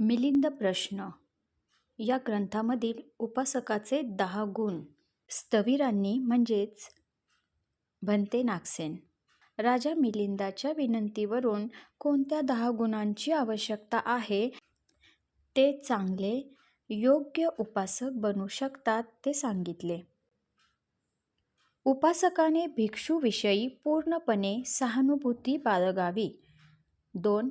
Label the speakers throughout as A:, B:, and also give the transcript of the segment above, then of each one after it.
A: मिलिंद प्रश्न या ग्रंथामधील उपासकाचे दहा गुण स्थविरांनी म्हणजेच भंते नागसेन राजा मिलिंदाच्या विनंतीवरून कोणत्या दहा गुणांची आवश्यकता आहे ते चांगले योग्य उपासक बनू शकतात ते सांगितले. उपासकाने भिक्षूविषयी पूर्णपणे सहानुभूती बाळगावी. दोन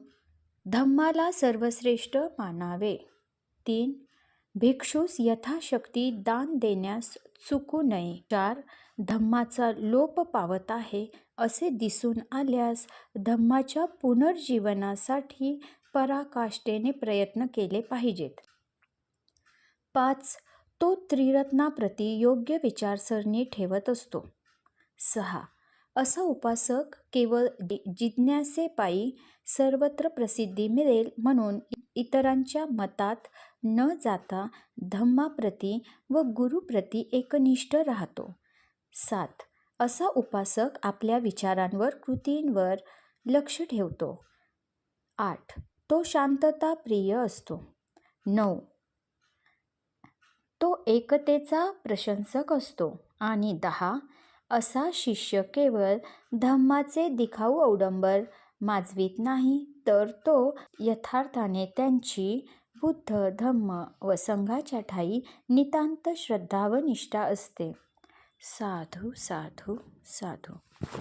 A: धम्माला सर्वश्रेष्ठ मानावे. तीन भिक्षूस यथाशक्ती दान देण्यास चुकू नये. चार धम्माचा लोप पावत आहे असे दिसून आल्यास धम्माच्या पुनर्जीवनासाठी पराकाष्ठेने प्रयत्न केले पाहिजेत. पाच तो त्रिरत्नाप्रती योग्य विचारसरणी ठेवत असतो. सहा असा उपासक केवळ जिज्ञासेपायी सर्वत्र प्रसिद्धी मिळेल म्हणून इतरांच्या मतात न जाता धम्माप्रती व गुरुप्रती एकनिष्ठ राहतो. सात असा उपासक आपल्या विचारांवर कृतींवर लक्ष ठेवतो. आठ तो शांतता प्रिय असतो. नऊ तो एकतेचा प्रशंसक असतो. आणि दहा असा शिष्य केवळ धम्माचे दिखाऊ अवडंबर माजवीत नाही तर तो यथार्थाने त्यांची बुद्ध धम्म व संघाच्या ठाई नितांत श्रद्धा व निष्ठा असते. साधू साधू साधू